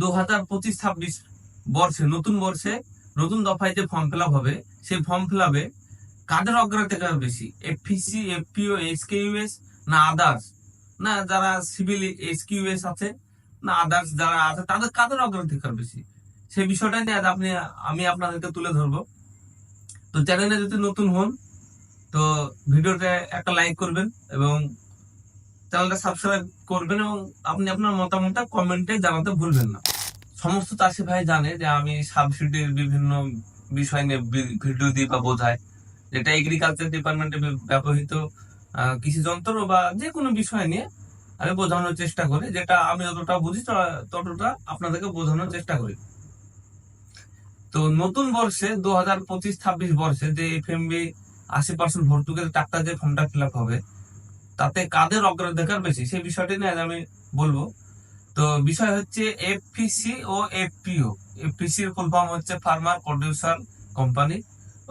দু হাজার পঁচিশ, ছাব্বিশ বর্ষে, নতুন বর্ষে নতুন দফায় যে ফর্ম ফিল হবে, সেই ফর্ম ফিল কাদের অগ্রাধিকার বেশি? এফপিসি এফপিও এসকেইউএস না আদার্স না যারা সিভিল এসকিউএস আছে, না আদার্স যারা আছে, তাদের কাদের অগ্রাধিকার বেশি? সেই বিষয়টা নিয়ে আপনি, আমি আপনাদেরকে তুলে ধরবো। তো চ্যানেলে যদি নতুন হন, তো ভিডিওটা একটা লাইক করবেন এবং চ্যানেলটা সাবস্ক্রাইব করবেন এবং আপনি আপনার মতামতটা কমেন্টে জানাতে ভুলবেন না। সমস্ত চাষি ভাই জানে যে আমি সাবসিডির বিভিন্ন বিষয় নিয়ে ভিডিও দিই বা বোঝাই। যেটা এগ্রিকালচার ডিপার্টমেন্টে ব্যবহৃত কৃষি যন্ত্র বা যে কোনো বিষয় নিয়ে আমি বোঝানোর চেষ্টা করি। যেটা আমি যতটা বুঝি ততটা আপনাদেরকে বোঝানোর চেষ্টা করি। তো নতুন বর্ষে, দু হাজার পঁচিশ ছাব্বিশ বর্ষে যে এফ এম বি আশি পার্সেন্ট ভর্তুকের টাকা যে ফর্মটা ফিল আপ হবে তাতে কাদের অগ্রাধিকার বেশি? সেই বিষয়টি নিয়ে আজ আমি বলব। তো বিষয় হচ্ছে এফপিসি ও এফপিও এফপিসি এর ফুল ফর্ম হচ্ছে ফার্মার প্রডিউসার কোম্পানি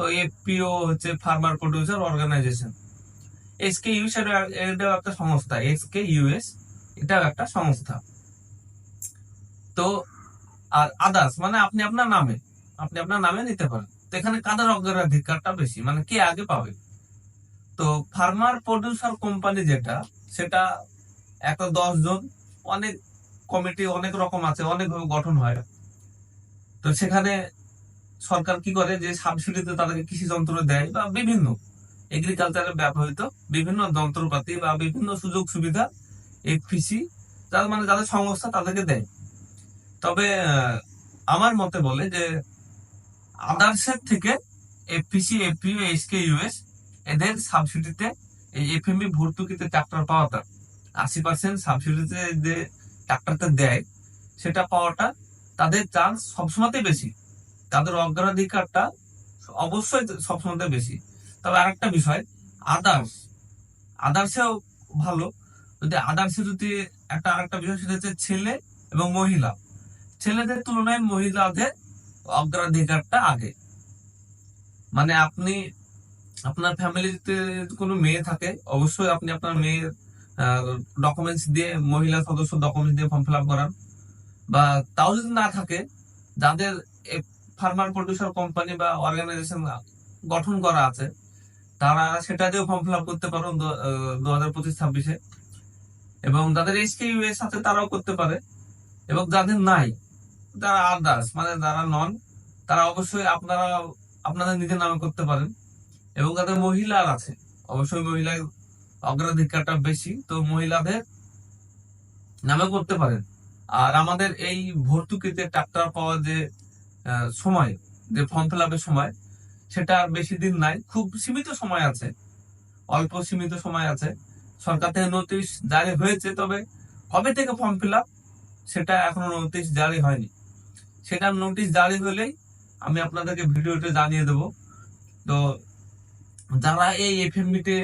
ও এফপিও হচ্ছে ফার্মার প্রডিউসার অর্গানাইজেশন এসকে ইউএস এটাও একটা সংস্থা। এসকে ইউএস এটাও একটা সংস্থা। তো আর আদার্স মানে আপনি আপনার নামে, আপনি আপনার নামে নিতে পারেন। তো এখানে কাদের অগ্রাধিকারটা বেশি? মানে কে আগে পাবে? তো ফার্মার প্রডিউসার কোম্পানি যেটা, সেটা একটা দশ জন অনেক কমিটি, অনেক রকম আছে, অনেকভাবে গঠন হয়। তো সেখানে সরকার কি করে যে সাবসিডিতে তাদেরকে কৃষি যন্ত্র দেয় বা বিভিন্ন এগ্রিকালচারে ব্যবহৃত বিভিন্ন যন্ত্রপাতি বা বিভিন্ন সুযোগ সুবিধা এফপিসি যারা মানে যাদের সংস্থা তাদেরকে দেয়। তবে আমার মতে বলে যে আদার্সের থেকে এফপিসি এফপিও এসকে ইউএস এদের সাবসিডিতে এই এফএমবি ভর্তুকিতে ট্রাক্টর পাওয়াটা, আশি পার্সেন্ট সাবসিডিতে যে ট্রাক্টরটা দেয়, সেটা পাওয়াটা তাদের চান্স সবসময়তে বেশি। তাদের অগ্রাধিকারটা অবশ্যই সবসময়তে বেশি। তবে আরেকটা বিষয় আদার্স আদার্সেও ভালো। যদি আদার্সে যদি একটা আরেকটা বিষয়, সেটা হচ্ছে ছেলে এবং মহিলা। ছেলেদের তুলনায় মহিলাদের অগ্রাধিকারটা আগে। মানে আপনি আপনার ফ্যামিলিতে কোনো মেয়ে থাকে? অবশ্যই আপনি আপনার মেয়ের ডকুমেন্টস দিয়ে, মহিলা সদস্য ডকুমেন্টস দিয়ে ফর্ম ফিল আপ করান। বা তাও যদি না থাকে, যাদের ফার্মার প্রডিউসার কোম্পানি বা অর্গানাইজেশন গঠন করা আছে, তারা সেটা দিয়েও ফর্ম ফিল আপ করতে পারো দু হাজার পঁচিশ ছাব্বিশে। এবং যাদের এইচকেইউ এর সাথে তারাও করতে পারে। এবং যাদের নাই যারা আদার্স মানে যারা নন তারা অবশ্যই আপনারা আপনাদের নিজের নামে করতে পারেন। এবং যাদের মহিলার আছে। অবশ্যই মহিলার অগ্রাধিকারটা বেশি, তো মহিলাদের নামে করতে পারেন। আর আমাদের এই ভর্তুকিতে ট্রাক্টর পাওয়ার যে সময়, যে ফর্ম ফিল আপের সময়, সেটা আর বেশি দিন নাই। খুব সীমিত সময় আছে। অল্প সীমিত সময় আছে। সরকার থেকে নোটিশ জারি হয়েছে, তবে কবে থেকে ফর্ম ফিল আপ সেটা এখনও নোটিশ জারি হয়নি। সেটা নোটিশ জারি হলেই আমি আপনাদেরকে ভিডিওতে জানিয়ে দেব। তো যারা এই এফএমবি তে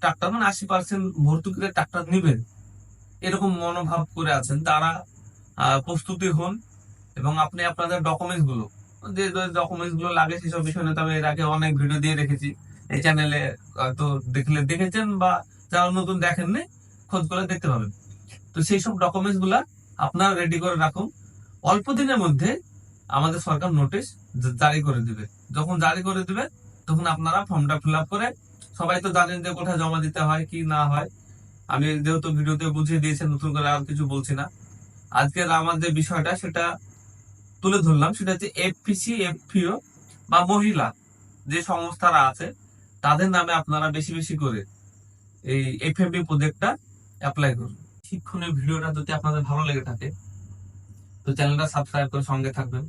ট্রাক্টর মানে আশি পার্সেন্ট ভর্তুকিতে ট্রাক্টর নেবেন, এরকম মনোভাব করে আছেন, তারা প্রস্তুতি হন এবং আপনি আপনাদের ডকুমেন্টসগুলো, যে ডকুমেন্টসগুলো লাগে সেসব বিষয় নিয়ে, তবে এর আগে অনেক ভিডিও দিয়ে রেখেছি। এই চ্যানেলে হয়তো দেখলে দেখেছেন বা যারা নতুন দেখেননি, খোঁজ করে দেখতে পাবেন। তো সেই সব ডকুমেন্টসগুলা আপনারা রেডি করে রাখুন। অল্প দিনের মধ্যে আমাদের সরকার নোটিশ জারি করে দিবে। যখন জারি করে দিবে তখন আপনারা ফর্মটা ফিল করে সবাই তো জানেন যে কোথায় জমা দিতে হয়, কি না হয়। আমি যেহেতু ভিডিওতে বুঝিয়ে দিয়েছি, নতুন করে আর কিছু বলছি না। আজকের আমার যে বিষয়টা, সেটা তুলে ধরলাম। সেটা হচ্ছে এফপিসি এফপিও বা মহিলা যে সংস্থারা আছে, তাদের নামে আপনারা বেশি বেশি করে এই এফ এফএমবি প্রজেক্টটা অ্যাপ্লাই করুন। শিক্ষণীয় ভিডিওটা যদি আপনাদের ভালো লেগে থাকে, তো চ্যানেলটা সাবস্ক্রাইব করে সঙ্গে থাকবেন।